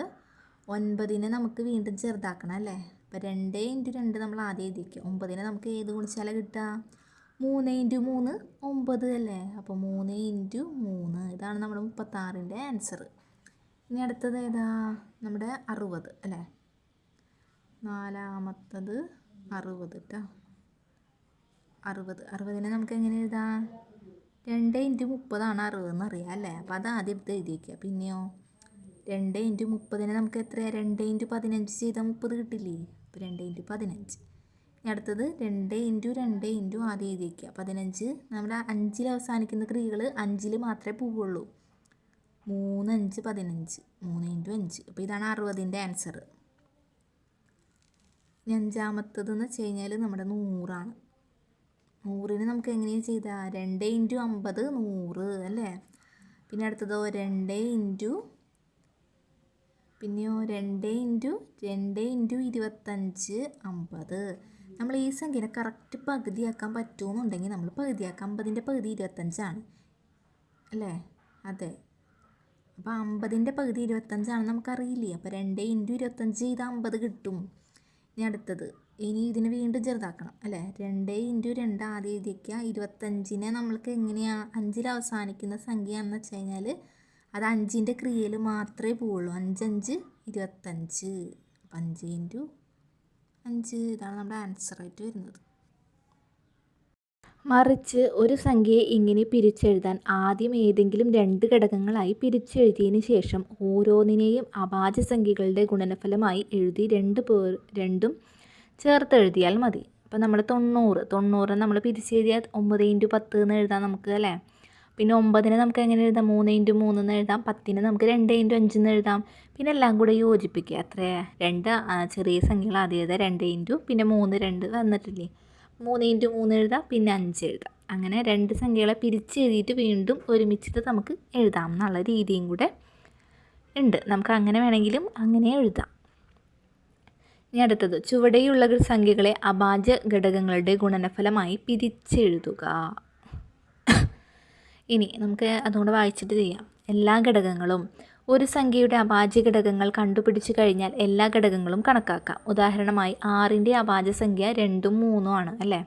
ഒൻപതിനെ നമുക്ക് വീണ്ടും ചെറുതാക്കണം അല്ലേ? അപ്പോൾ രണ്ട് ഇന്റു രണ്ട് നമ്മൾ ആദ്യം എഴുതി വയ്ക്കുക ഒമ്പതിനെ നമുക്ക് ഏത് ഗുണിച്ചാലാണ് കിട്ടുക? മൂന്ന് ഇന്റു മൂന്ന് ഒമ്പത് അല്ലേ? അപ്പോൾ മൂന്ന് ഇന്റു മൂന്ന്. ഇതാണ് നമ്മുടെ മുപ്പത്താറിന്റെ ആൻസർ ഇനി അടുത്തത് ഏതാ? നമ്മുടെ അറുപത് അല്ലേ? നാലാമത്തത് അറുപത് കേട്ടോ അറുപത്. അറുപതിനെ നമുക്ക് എങ്ങനെ എഴുതാം? രണ്ട് ഇന്റു മുപ്പതാണ് അറുപതെന്ന് അറിയാം അല്ലേ? അപ്പോൾ അത് ആദ്യം എടുത്ത് എഴുതിയേക്കുക പിന്നെയോ? രണ്ട് ഇന്റു മുപ്പതിനെ നമുക്ക് എത്രയാണ് രണ്ട് ഇന്റു പതിനഞ്ച് ചെയ്താൽ മുപ്പത് കിട്ടില്ലേ? അപ്പോൾ രണ്ട് ഇന്റു പതിനഞ്ച്. അടുത്തത് രണ്ട് ഇന്റു രണ്ട് ഇന്റു ആദ്യം എഴുതി വയ്ക്കുക പതിനഞ്ച് നമ്മുടെ അഞ്ചിൽ അവസാനിക്കുന്ന ക്രിയകൾ അഞ്ചിൽ മാത്രമേ പോവുള്ളൂ. മൂന്ന് അഞ്ച് പതിനഞ്ച് മൂന്ന് ഇന്റു അഞ്ച്. അപ്പോൾ ഇതാണ് അറുപതിന്റെ ആൻസർ ഇനി അഞ്ചാമത്തതെന്ന് വെച്ച് കഴിഞ്ഞാൽ നമ്മുടെ നൂറാണ്. നൂറിന് നമുക്ക് എങ്ങനെയാണ് ചെയ്താൽ രണ്ട് ഇന്റു അമ്പത് നൂറ് അല്ലേ? പിന്നെ അടുത്തതോ? രണ്ട് ഇന്റു പിന്നെയോ? രണ്ട് ഇന്റു രണ്ട് ഇന്റു ഇരുപത്തഞ്ച് അമ്പത്. നമ്മൾ ഈ സംഖ്യനെ കറക്റ്റ് പകുതിയാക്കാൻ പറ്റുമെന്നുണ്ടെങ്കിൽ നമ്മൾ പകുതിയാക്കാം. അമ്പതിന്റെ പകുതി ഇരുപത്തഞ്ചാണ്. അല്ലേ? അതെ. അപ്പോൾ അമ്പതിന്റെ പകുതി ഇരുപത്തഞ്ചാണ് നമുക്കറിയില്ലേ? അപ്പോൾ രണ്ട് ഇന്റു ഇരുപത്തഞ്ച് ചെയ്ത് അമ്പത് കിട്ടും. ഇനി അടുത്തത്. ഇനി ഇതിനെ വീണ്ടും ചെറുതാക്കണം. അല്ലേ? രണ്ട് ഇന്റു രണ്ട് ആദ്യം എഴുതിക്കുക ഇരുപത്തഞ്ചിനെ നമ്മൾക്ക് എങ്ങനെയാണ് അഞ്ചിൽ അവസാനിക്കുന്ന സംഖ്യയാണെന്ന് വെച്ച് കഴിഞ്ഞാൽ അത് അഞ്ചിന്റെ ക്രിയയിൽ മാത്രമേ പോവുള്ളൂ. അഞ്ചഞ്ച് ഇരുപത്തഞ്ച്. അപ്പം അഞ്ച് ഇന്റു അഞ്ച് ഇതാണ് നമ്മുടെ ആൻസർ ആയിട്ട് വരുന്നത്. മറിച്ച് ഒരു സംഖ്യയെ ഇങ്ങനെ പിരിച്ചെഴുതാൻ ആദ്യം ഏതെങ്കിലും രണ്ട് ഘടകങ്ങളായി പിരിച്ചെഴുതിയതിന് ശേഷം ഓരോന്നിനെയും അഭാജ്യ സംഖ്യകളുടെ ഗുണനഫലമായി എഴുതി രണ്ട് പേർ രണ്ടും ചേർത്തെഴുതിയാൽ മതി. അപ്പോൾ നമ്മൾ തൊണ്ണൂറ് തൊണ്ണൂറ് നമ്മൾ പിരിച്ചെഴുതിയാൽ ഒമ്പത് ഇന്റു പത്ത് എന്ന് എഴുതാം നമുക്ക് അല്ലേ? പിന്നെ ഒമ്പതിനെ നമുക്ക് എങ്ങനെ എഴുതാം? മൂന്ന് ഇന്റു മൂന്ന് എന്ന് എഴുതാം. പത്തിന് നമുക്ക് രണ്ട് ഇന്റു അഞ്ച് എന്ന് എഴുതാം. പിന്നെ എല്ലാം കൂടെ യോജിപ്പിക്കുക അത്ര. രണ്ട് ചെറിയ സംഖ്യകൾ ആദ്യം രണ്ട് ഇന്റു പിന്നെ മൂന്ന് രണ്ട് വന്നിട്ടില്ലേ? മൂന്ന് ഇന്റു മൂന്ന് എഴുതാം. പിന്നെ അഞ്ച് എഴുതാം. അങ്ങനെ രണ്ട് സംഖ്യകളെ പിരിച്ചെഴുതിയിട്ട് വീണ്ടും ഒരുമിച്ചിട്ട് നമുക്ക് എഴുതാം എന്നുള്ള രീതിയും കൂടെ ഉണ്ട്. നമുക്ക് അങ്ങനെ വേണമെങ്കിലും അങ്ങനെ എഴുതാം. ഇനി അടുത്തത്. ചുവടെയുള്ള സംഖ്യകളെ അഭാജ്യ ഘടകങ്ങളുടെ ഗുണനഫലമായി പിരിച്ചെഴുതുക. ഇനി നമുക്ക് അതുകൊണ്ട് വായിച്ചിട്ട് ചെയ്യാം. എല്ലാ ഘടകങ്ങളും ഒരു സംഖ്യയുടെ അഭാജ്യ ഘടകങ്ങൾ കണ്ടുപിടിച്ചു കഴിഞ്ഞാൽ എല്ലാ ഘടകങ്ങളും കണക്കാക്കാം. ഉദാഹരണമായി ആറിന്റെ അഭാജ്യ സംഖ്യ രണ്ടും മൂന്നും ആണ് അല്ലേ?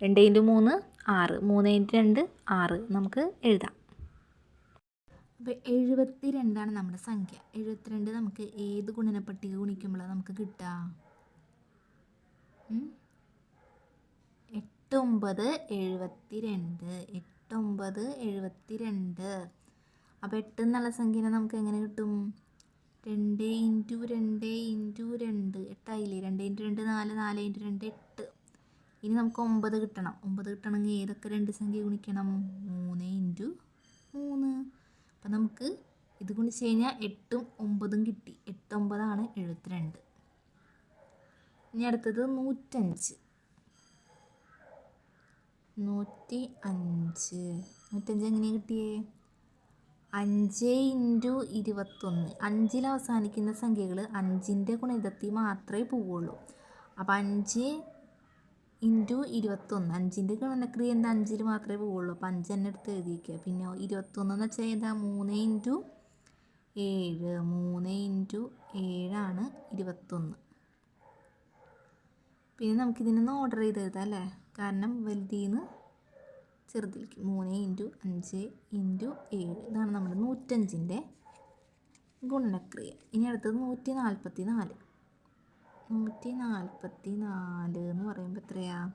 രണ്ട് ഇന്റു മൂന്ന് ആറ്. മൂന്ന് ഇന്റു രണ്ട് ആറ്. നമുക്ക് എഴുതാം. അപ്പോൾ എഴുപത്തി രണ്ടാണ് നമ്മുടെ സംഖ്യ. എഴുപത്തിരണ്ട് നമുക്ക് ഏത് ഗുണനപ്പട്ടിക ഗുണിക്കുമ്പോഴാണ് നമുക്ക് കിട്ടുക? എട്ടൊമ്പത് എഴുപത്തി രണ്ട് എട്ടൊമ്പത് എഴുപത്തി രണ്ട് അപ്പോൾ എട്ട് എന്നുള്ള സംഖ്യനെ നമുക്ക് എങ്ങനെ കിട്ടും? രണ്ട് ഇന്റു രണ്ട് ഇന്റു രണ്ട്. എട്ടായില്ലേ? രണ്ട് ഇന്റു രണ്ട് നാല് നാല് ഇന്റു രണ്ട് എട്ട്. ഇനി നമുക്ക് ഒമ്പത് കിട്ടണം. ഒമ്പത് കിട്ടണമെങ്കിൽ ഏതൊക്കെ രണ്ട് സംഖ്യ ഗുണിക്കണം? മൂന്ന് ഇന്റു മൂന്ന്. അപ്പം നമുക്ക് ഇത് ഗുണിച്ച് കഴിഞ്ഞാൽ എട്ടും ഒമ്പതും കിട്ടി. എട്ടൊമ്പതാണ് എഴുപത്തിരണ്ട്. ഇനി അടുത്തത് നൂറ്റഞ്ച്. നൂറ്റി അഞ്ച് നൂറ്റഞ്ച് എങ്ങനെയാണ് കിട്ടിയേ? അഞ്ച് ഇന്റു ഇരുപത്തൊന്ന്. അഞ്ചിൽ അവസാനിക്കുന്ന സംഖ്യകൾ അഞ്ചിന്റെ ഗുണിതത്തിൽ മാത്രമേ പോവുള്ളൂ. അപ്പോൾ അഞ്ച് ഇന്റു ഇരുപത്തൊന്ന്. അഞ്ചിന്റെ ഗുണനക്രിയ എന്താ? അഞ്ചിൽ മാത്രമേ പോവുള്ളൂ. അപ്പോൾ അഞ്ച് തന്നെ എടുത്ത് എഴുതിയിരിക്കുക പിന്നെ ഇരുപത്തൊന്ന് എന്ന് വെച്ചാൽ ഏതാ? മൂന്ന് ഇന്റു ഏഴ്. മൂന്ന് ഇന്റു ഏഴാണ് ഇരുപത്തൊന്ന്. പിന്നെ നമുക്കിതിനൊന്ന് ഓർഡർ ചെയ്ത് എഴുതാം അല്ലേ? കാരണം വലുതിൽ നിന്ന് ചെറുതിലേക്ക് മൂന്ന് ഇന്റു അഞ്ച് ഇന്റു ഏഴ്. ഇതാണ് നമ്മുടെ നൂറ്റഞ്ചിന്റെ ഗുണനക്രിയ ഇനി അടുത്തത് നൂറ്റി നാൽപ്പത്തി നാല് നൂറ്റി നാൽപ്പത്തി നാല് എന്ന് പറയുമ്പോൾ എത്രയാ?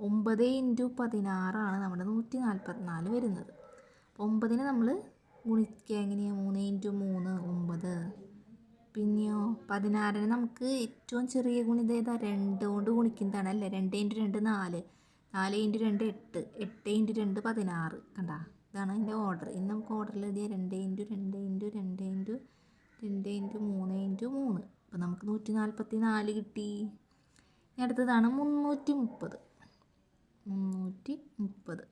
ഒമ്പത് ഇന്റു പതിനാറാണ് നമ്മുടെ നൂറ്റി നാൽപ്പത്തി നാല് വരുന്നത്. അപ്പോൾ ഒമ്പതിനെ നമ്മൾ ഗുണിക്കുക എങ്ങനെയാണ് മൂന്ന് ഇന്റു മൂന്ന് ഒമ്പത്. പിന്നെയോ? പതിനാറിന് നമുക്ക് ഏറ്റവും ചെറിയ ഗുണിത ഏതാ? രണ്ട് കൊണ്ട് ഗുണിക്കുന്നതാണ് അല്ലേ? രണ്ട് ഇന്റു രണ്ട് നാല്. നാല് ഇന്റു രണ്ട് എട്ട്. എട്ട് ഇന്റു രണ്ട് പതിനാറ്. കണ്ട? ഇതാണ് അതിന്റെ ഓർഡർ. ഇന്ന് നമുക്ക് ഓർഡറിൽ എഴുതിയ രണ്ട് ഇന്റു രണ്ട് ഇന്റു രണ്ട് ഇന്റു രണ്ട് ഇന്റു മൂന്ന് ഇന്റു മൂന്ന്. അപ്പോൾ നമുക്ക് നൂറ്റി നാൽപ്പത്തി നാല് കിട്ടി. ഇനി അടുത്തതാണ് മുന്നൂറ്റി മുപ്പത് മുന്നൂറ്റി മുപ്പത്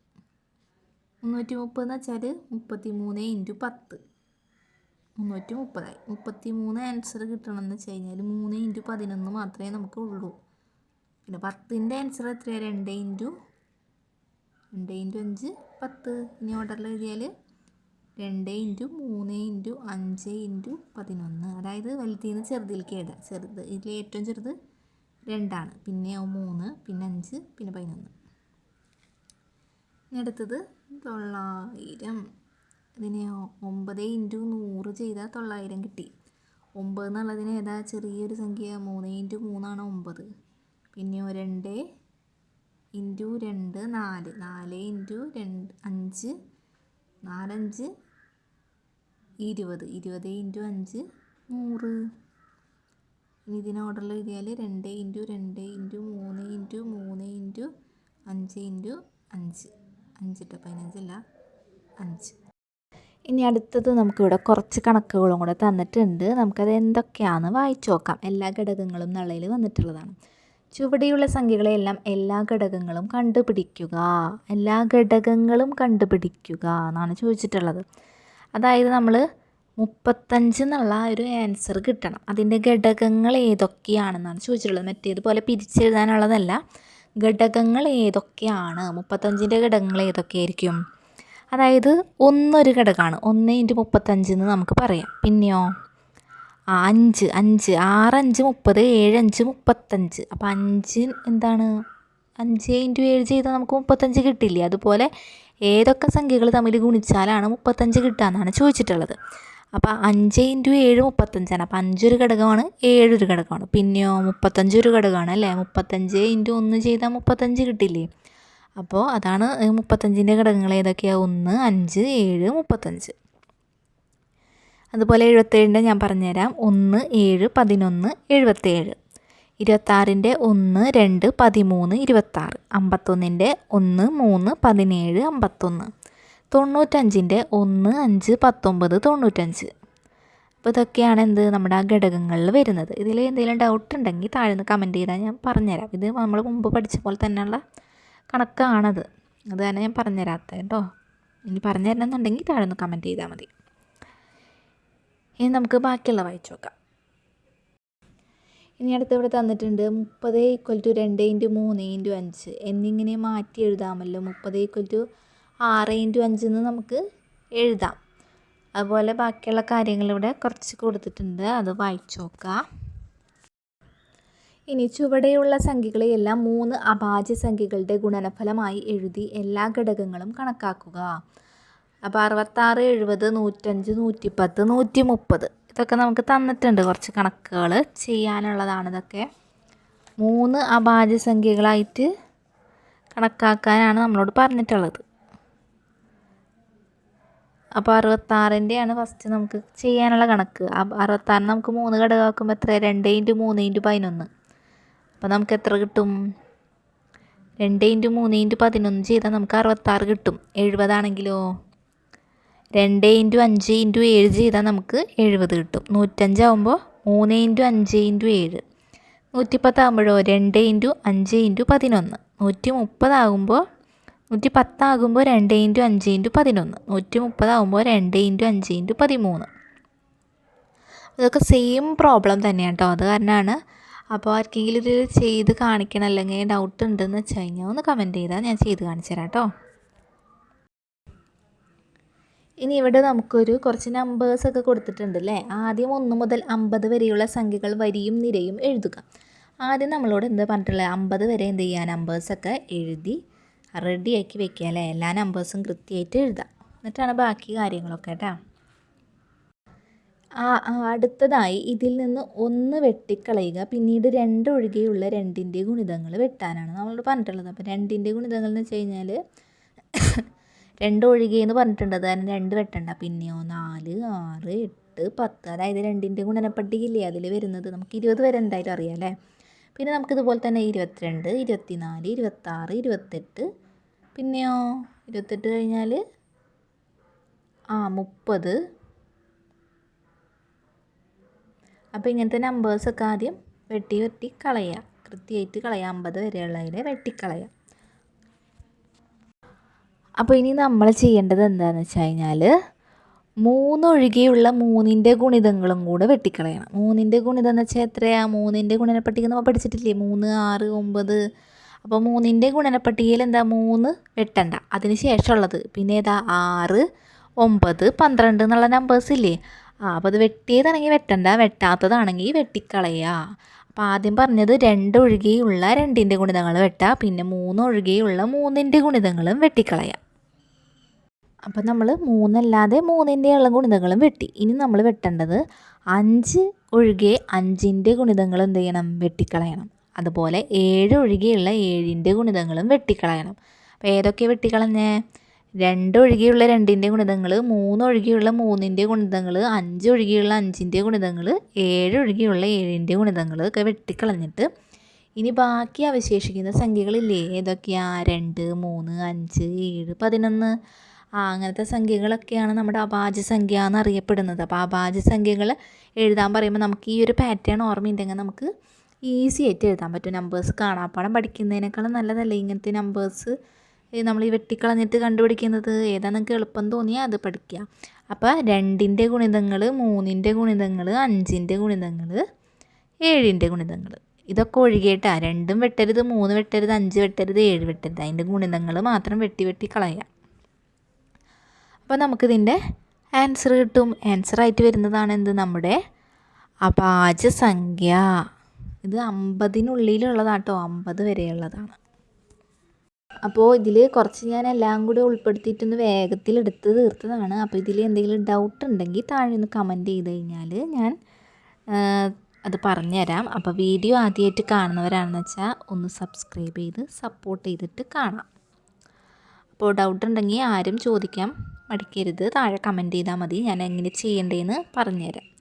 മുന്നൂറ്റി മുപ്പത് എന്ന് വെച്ചാൽ മുപ്പത്തി മൂന്ന് ഇന്റു പത്ത്. മുന്നൂറ്റി മുപ്പതായി മുപ്പത്തി മൂന്ന് ആൻസർ കിട്ടണമെന്ന് വെച്ച് കഴിഞ്ഞാൽ മൂന്ന് ഇന്റു പതിനൊന്ന് മാത്രമേ നമുക്ക് ഉള്ളൂ. പിന്നെ പത്തിന്റെ ആൻസർ എത്രയാണ് രണ്ട് ഇന്റു രണ്ട് ഇന്റു അഞ്ച് പത്ത്. ഇനി ഓർഡറിൽ എഴുതിയാൽ രണ്ട് ഇന്റു മൂന്ന് ഇന്റു അഞ്ച് ഇന്റു പതിനൊന്ന്. അതായത് വലുതിൽ നിന്ന് ചെറുതിലേക്ക് എഴുതാം ചെറുത് ഇതിൽ ഏറ്റവും ചെറുത് രണ്ടാണ്. പിന്നെ മൂന്ന് പിന്നെ അഞ്ച് പിന്നെ പതിനൊന്ന്. ഇനി അടുത്തത് തൊള്ളായിരം. ഇതിനെ ഒമ്പത് ഇന്റു നൂറ് ചെയ്താൽ തൊള്ളായിരം കിട്ടി. ഒമ്പത് എന്നുള്ളതിന് ഏതാ? ചെറിയൊരു സംഖ്യ. മൂന്ന് ഇന്റു മൂന്നാണ് ഒമ്പത്. പിന്നെ രണ്ട് ഇന്റു രണ്ട് നാല്. നാല് ഇന്റു രണ്ട് അഞ്ച്. നാലഞ്ച് ഇരുപത്. ഇരുപത് ഇന്റു അഞ്ച് നൂറ്. ഇനി ഇതിന് ഓർഡറിൽ എഴുതിയാൽ രണ്ട് ഇന്റു രണ്ട് ഇന്റു മൂന്ന് ഇന്റു മൂന്ന് ഇന്റു അഞ്ച് ഇന്റു അഞ്ച്. അഞ്ചിട്ട് പതിനഞ്ചല്ല അഞ്ച്. ഇനി അടുത്തത് നമുക്കിവിടെ കുറച്ച് കണക്കുകളും കൂടെ തന്നിട്ടുണ്ട്. നമുക്കത് എന്തൊക്കെയാണെന്ന് വായിച്ചു നോക്കാം. എല്ലാ ഘടകങ്ങളും നള്ളയിൽ വന്നിട്ടുള്ളതാണ്. ചുവടെയുള്ള സംഖ്യകളെല്ലാം എല്ലാ ഘടകങ്ങളും കണ്ടുപിടിക്കുക. എല്ലാ ഘടകങ്ങളും കണ്ടുപിടിക്കുക എന്നാണ് ചോദിച്ചിട്ടുള്ളത്. അതായത് നമ്മൾ മുപ്പത്തഞ്ച് എന്നുള്ള ഒരു ആൻസർ കിട്ടണം. അതിന്റെ ഘടകങ്ങൾ ഏതൊക്കെയാണെന്നാണ് ചോദിച്ചിട്ടുള്ളത്. മറ്റേതുപോലെ പിരിച്ചെഴുതാനുള്ളതല്ല. ഘടകങ്ങൾ ഏതൊക്കെയാണ്? മുപ്പത്തഞ്ചിന്റെ ഘടകങ്ങൾ ഏതൊക്കെയായിരിക്കും? അതായത് ഒന്നൊരു ഘടകമാണ്. ഒന്ന് ഇന്റു മുപ്പത്തഞ്ച് എന്ന് നമുക്ക് പറയാം. പിന്നെയോ? ആ അഞ്ച് അഞ്ച്. ആറഞ്ച് മുപ്പത്. ഏഴഞ്ച് മുപ്പത്തഞ്ച്. അപ്പോൾ അഞ്ച് എന്താണ്? അഞ്ച് ഇന്റു ഏഴ് ചെയ്താൽ നമുക്ക് മുപ്പത്തഞ്ച് കിട്ടില്ലേ? അതുപോലെ ഏതൊക്കെ സംഖ്യകൾ തമ്മിൽ ഗുണിച്ചാലാണ് മുപ്പത്തഞ്ച് കിട്ടുക എന്നാണ് ചോദിച്ചിട്ടുള്ളത്. അപ്പോൾ അഞ്ച് ഇന്റു ഏഴ് മുപ്പത്തഞ്ചാണ്. അപ്പോൾ അഞ്ചൊരു ഘടകമാണ് ഏഴൊരു ഘടകമാണ്. പിന്നെയോ? മുപ്പത്തഞ്ചൊരു ഘടകമാണ് അല്ലേ? മുപ്പത്തഞ്ച് ഇന്റു ഒന്ന് ചെയ്താൽ മുപ്പത്തഞ്ച് കിട്ടില്ലേ? അപ്പോൾ അതാണ് മുപ്പത്തഞ്ചിന്റെ ഘടകങ്ങൾ ഏതൊക്കെയാണ് ഒന്ന് അഞ്ച് ഏഴ് മുപ്പത്തഞ്ച്. അതുപോലെ എഴുപത്തേഴിന്റെ ഞാൻ പറഞ്ഞുതരാം. ഒന്ന് ഏഴ് പതിനൊന്ന് എഴുപത്തേഴ്. ഇരുപത്താറിന്റെ ഒന്ന് രണ്ട് പതിമൂന്ന് ഇരുപത്താറ്. അമ്പത്തൊന്നിന്റെ ഒന്ന് മൂന്ന് പതിനേഴ് അമ്പത്തൊന്ന്. തൊണ്ണൂറ്റഞ്ചിന്റെ ഒന്ന് അഞ്ച് പത്തൊമ്പത് തൊണ്ണൂറ്റഞ്ച്. അപ്പോൾ ഇതൊക്കെയാണ് എന്ത് നമ്മുടെ ആ ഘടകങ്ങളിൽ വരുന്നത്. ഇതിൽ എന്തെങ്കിലും ഡൗട്ട് ഉണ്ടെങ്കിൽ താഴെ നിന്ന് കമന്റ് ചെയ്താൽ ഞാൻ പറഞ്ഞുതരാം. ഇത് നമ്മൾ മുമ്പ് പഠിച്ച പോലെ തന്നെയുള്ള കണക്കാണത്. അത് തന്നെ ഞാൻ പറഞ്ഞുതരാത്ത കേട്ടോ. ഇനി പറഞ്ഞു തരണമെന്നുണ്ടെങ്കിൽ താഴെ ഒന്ന് കമന്റ് ചെയ്താൽ മതി. ഇനി നമുക്ക് ബാക്കിയുള്ള വായിച്ചു നോക്കാം. ഇനി അടുത്ത് ഇവിടെ തന്നിട്ടുണ്ട് മുപ്പത് ഈക്വൽ ടു രണ്ട് ഇന്റു മൂന്ന് ഇന്റു അഞ്ച്. എന്നിങ്ങനെ മാറ്റി എഴുതാമല്ലോ. മുപ്പത് ഈക്വൽ ടു ആറ് ഇന്റു അഞ്ച് എന്ന് നമുക്ക് എഴുതാം. അതുപോലെ ബാക്കിയുള്ള കാര്യങ്ങളിവിടെ കുറച്ച് കൊടുത്തിട്ടുണ്ട്. അത് വായിച്ചു നോക്കാം. ഇനി ചുവടെയുള്ള സംഖ്യകളെയെല്ലാം മൂന്ന് അഭാജ്യ സംഖ്യകളുടെ ഗുണനഫലമായി എഴുതി എല്ലാ ഘടകങ്ങളും കണക്കാക്കുക. അപ്പോൾ അറുപത്താറ് എഴുപത് നൂറ്റഞ്ച് നൂറ്റിപ്പത്ത് നൂറ്റി മുപ്പത് ഇതൊക്കെ നമുക്ക് തന്നിട്ടുണ്ട് കുറച്ച് കണക്കുകൾ ചെയ്യാനുള്ളതാണ് ഇതൊക്കെ. മൂന്ന് അഭാജ്യ സംഖ്യകളായിട്ട് കണക്കാക്കാനാണ് നമ്മളോട് പറഞ്ഞിട്ടുള്ളത്. അപ്പോൾ അറുപത്താറിന്റെയാണ് ഫസ്റ്റ് നമുക്ക് ചെയ്യാനുള്ള കണക്ക്. അറുപത്താറിന് നമുക്ക് മൂന്ന് ഘടകമാക്കുമ്പോൾ എത്ര രണ്ട് ഇന്റു മൂന്ന് ഇന്റു പതിനൊന്ന്. അപ്പോൾ നമുക്ക് എത്ര കിട്ടും? രണ്ട് ഇന്റു മൂന്ന് ഇന്റു പതിനൊന്ന് ചെയ്താൽ നമുക്ക് അറുപത്താറ് കിട്ടും. എഴുപതാണെങ്കിലോ? രണ്ട് ഇന്റു അഞ്ച് ഇന്റു ഏഴ് ചെയ്താൽ നമുക്ക് എഴുപത് കിട്ടും. നൂറ്റഞ്ചാവുമ്പോൾ മൂന്ന് ഇന്റു അഞ്ച് ഇന്റു ഏഴ്. നൂറ്റിപ്പത്താകുമ്പോഴോ രണ്ട് ഇന്റു അഞ്ച് ഇന്റു പതിനൊന്ന്. നൂറ്റി മുപ്പതാകുമ്പോൾ നൂറ്റി പത്താകുമ്പോൾ രണ്ട് ഇന്റു അഞ്ച് ഇന്റു പതിനൊന്ന്. നൂറ്റി മുപ്പതാകുമ്പോൾ രണ്ട് ഇന്റു അഞ്ച് ഇന്റു പതിമൂന്ന്. ഇതൊക്കെ സെയിം പ്രോബ്ലം തന്നെയാണ് കേട്ടോ അത് കാരണമാണ് അപ്പോൾ ആർക്കെങ്കിലും ഇത് ചെയ്ത് കാണിക്കണം അല്ലെങ്കിൽ ഡൗട്ട് ഉണ്ടെന്ന് വെച്ച് കഴിഞ്ഞാൽ ഒന്ന് കമന്റ് ചെയ്താൽ ഞാൻ ചെയ്ത് കാണിച്ചു തരാം കേട്ടോ. ഇനി ഇവിടെ നമുക്കൊരു കുറച്ച് നമ്പേഴ്സ് ഒക്കെ കൊടുത്തിട്ടുണ്ട് അല്ലേ? ആദ്യം ഒന്ന് മുതൽ അമ്പത് വരെയുള്ള സംഖ്യകൾ വരിയും നിരയും എഴുതുക. ആദ്യം നമ്മളോട് എന്താ പറഞ്ഞിട്ടുള്ളത് അമ്പത് വരെ എന്ത് ചെയ്യുക? നമ്പേഴ്സൊക്കെ എഴുതി റെഡിയാക്കി വെക്കുക അല്ലേ? എല്ലാ നമ്പേഴ്സും കൃത്യമായിട്ട് എഴുതാം എന്നിട്ടാണ് ബാക്കി കാര്യങ്ങളൊക്കെ കേട്ടോ. അടുത്തതായി ഇതിൽ നിന്ന് ഒന്ന് വെട്ടിക്കളയുക. പിന്നീട് രണ്ട് ഒഴികെയുള്ള രണ്ടിന്റെ ഗുണിതങ്ങൾ വെട്ടാനാണ് നമ്മൾ പറഞ്ഞിട്ടുള്ളത്. അപ്പോൾ രണ്ടിന്റെ ഗുണിതങ്ങൾ എന്ന് വെച്ച് കഴിഞ്ഞാൽ രണ്ട് ഒഴികെ എന്ന് പറഞ്ഞിട്ടുണ്ട്. അതായത് രണ്ട് വെട്ടണ്ട. പിന്നെയോ നാല് ആറ് എട്ട് പത്ത്. അതായത് രണ്ടിന്റെ ഗുണനപ്പട്ടികയില്ലേ അതിൽ വരുന്നത്. നമുക്ക് ഇരുപത് വരെ എന്തായാലും അറിയാം അല്ലേ? പിന്നെ നമുക്കിതുപോലെ തന്നെ ഇരുപത്തിരണ്ട് ഇരുപത്തിനാല് ഇരുപത്താറ് ഇരുപത്തെട്ട്. പിന്നെയോ ഇരുപത്തെട്ട് കഴിഞ്ഞാൽ ആ മുപ്പത്. അപ്പോൾ ഇങ്ങനത്തെ നമ്പേഴ്സൊക്കെ ആദ്യം വെട്ടി വെട്ടി കളയുക കൃത്യമായിട്ട് കളയുക അമ്പത് വരെയുള്ളതിൽ വെട്ടിക്കളയുക അപ്പോൾ ഇനി നമ്മൾ ചെയ്യേണ്ടത് എന്താണെന്ന് വെച്ച് കഴിഞ്ഞാൽ മൂന്നൊഴികെയുള്ള മൂന്നിന്റെ ഗുണിതങ്ങളും കൂടെ വെട്ടിക്കളയണം. മൂന്നിന്റെ ഗുണിതം എന്ന് വെച്ചാൽ എത്രയാണ് മൂന്നിന്റെ ഗുണനപ്പട്ടിക നമ്മൾ പഠിച്ചിട്ടില്ലേ? മൂന്ന് ആറ് ഒമ്പത്. അപ്പോൾ മൂന്നിന്റെ ഗുണനപ്പട്ടികയിൽ എന്താ? മൂന്ന് വെട്ടണ്ട. അതിന് ശേഷമുള്ളത്. പിന്നെ ഏതാ? ആറ് ഒമ്പത് പന്ത്രണ്ട് എന്നുള്ള നമ്പേഴ്സ് ഇല്ലേ? ആ അപ്പോൾ അത് വെട്ടിയതാണെങ്കിൽ വെട്ടണ്ട. വെട്ടാത്തതാണെങ്കിൽ വെട്ടിക്കളയുക അപ്പോൾ ആദ്യം പറഞ്ഞത് രണ്ട് ഒഴികെയുള്ള രണ്ടിന്റെ ഗുണിതങ്ങൾ വെട്ടുക പിന്നെ മൂന്ന് ഒഴികെയുള്ള മൂന്നിന്റെ ഗുണിതങ്ങളും വെട്ടിക്കളയുക അപ്പം നമ്മൾ മൂന്നല്ലാതെ മൂന്നിന്റെ ഉള്ള ഗുണിതങ്ങളും വെട്ടി. ഇനി നമ്മൾ വെട്ടേണ്ടത് അഞ്ച് ഒഴികെ അഞ്ചിന്റെ ഗുണിതങ്ങൾ എന്ത് ചെയ്യണം? വെട്ടിക്കളയണം. അതുപോലെ ഏഴ് ഒഴികെയുള്ള ഏഴിന്റെ ഗുണിതങ്ങളും വെട്ടിക്കളയണം. അപ്പോൾ ഏതൊക്കെ വെട്ടിക്കളഞ്ഞേ? രണ്ട് ഒഴികെയുള്ള രണ്ടിന്റെ ഗുണിതങ്ങൾ മൂന്നൊഴികെയുള്ള മൂന്നിന്റെ ഗുണിതങ്ങൾ അഞ്ചൊഴികെയുള്ള അഞ്ചിന്റെ ഗുണിതങ്ങൾ ഏഴൊഴികെയുള്ള ഏഴിന്റെ ഗുണിതങ്ങൾ ഒക്കെ വെട്ടിക്കളഞ്ഞിട്ട് ഇനി ബാക്കി അവശേഷിക്കുന്ന സംഖ്യകളില്ലേ? ഏതൊക്കെയാ? രണ്ട് മൂന്ന് അഞ്ച് ഏഴ് പതിനൊന്ന്. ആ അങ്ങനത്തെ സംഖ്യകളൊക്കെയാണ് നമ്മുടെ അഭാജ്യ സംഖ്യ എന്നറിയപ്പെടുന്നത്. അപ്പോൾ അഭാജ്യ സംഖ്യകൾ എഴുതാൻ പറയുമ്പോൾ നമുക്ക് ഈ ഒരു പാറ്റേൺ ഓർമ്മയുണ്ടെങ്കിൽ നമുക്ക് ഈസി ആയിട്ട് എഴുതാൻ പറ്റും. നമ്പേഴ്സ് കാണാപ്പാടം പഠിക്കുന്നതിനേക്കാളും നല്ലതല്ലേ ഇങ്ങനത്തെ നമ്പേഴ്സ് നമ്മൾ ഈ വെട്ടിക്കളഞ്ഞിട്ട് കണ്ടുപിടിക്കുന്നത് ഏതാ നിങ്ങൾക്ക് എളുപ്പം തോന്നിയാൽ അത് പഠിക്കുക അപ്പോൾ രണ്ടിന്റെ ഗുണിതങ്ങൾ മൂന്നിന്റെ ഗുണിതങ്ങൾ അഞ്ചിന്റെ ഗുണിതങ്ങൾ ഏഴിന്റെ ഗുണിതങ്ങൾ ഇതൊക്കെ ഒഴികേട്ടാ. രണ്ടും വെട്ടരുത് മൂന്ന് വെട്ടരുത് അഞ്ച് വെട്ടരുത് ഏഴ് വെട്ടരുത്. അതിന്റെ ഗുണിതങ്ങൾ മാത്രം വെട്ടി വെട്ടി കളയാം. അപ്പോൾ നമുക്കിതിന്റെ ആൻസർ കിട്ടും. ആൻസർ ആയിട്ട് വരുന്നതാണ് എന്ത്? നമ്മുടെ അപാചസംഖ്യ. ഇത് അമ്പതിനുള്ളിലുള്ളതാട്ടോ. അമ്പത് വരെയുള്ളതാണ്. അപ്പോൾ ഇതിൽ കുറച്ച് ഞാൻ എല്ലാം കൂടി ഉൾപ്പെടുത്തിയിട്ടൊന്ന് വേഗത്തിൽ എടുത്ത് തീർത്തതാണ്. അപ്പോൾ ഇതിൽ എന്തെങ്കിലും ഡൗട്ട് ഉണ്ടെങ്കിൽ താഴെ ഒന്ന് കമന്റ് ചെയ്ത് കഴിഞ്ഞാൽ ഞാൻ അത് പറഞ്ഞുതരാം. അപ്പോൾ വീഡിയോ ആദ്യമായിട്ട് കാണുന്നവരാണെന്ന് വെച്ചാൽ ഒന്ന് സബ്സ്ക്രൈബ് ചെയ്ത് സപ്പോർട്ട് ചെയ്തിട്ട് കാണാം. അപ്പോൾ ഡൗട്ട് ഉണ്ടെങ്കിൽ ആരും ചോദിക്കാം മടിക്കരുത്. താഴെ കമന്റ് ചെയ്താൽ മതി. ഞാൻ എങ്ങനെ ചെയ്യേണ്ടതെന്ന് പറഞ്ഞുതരാം.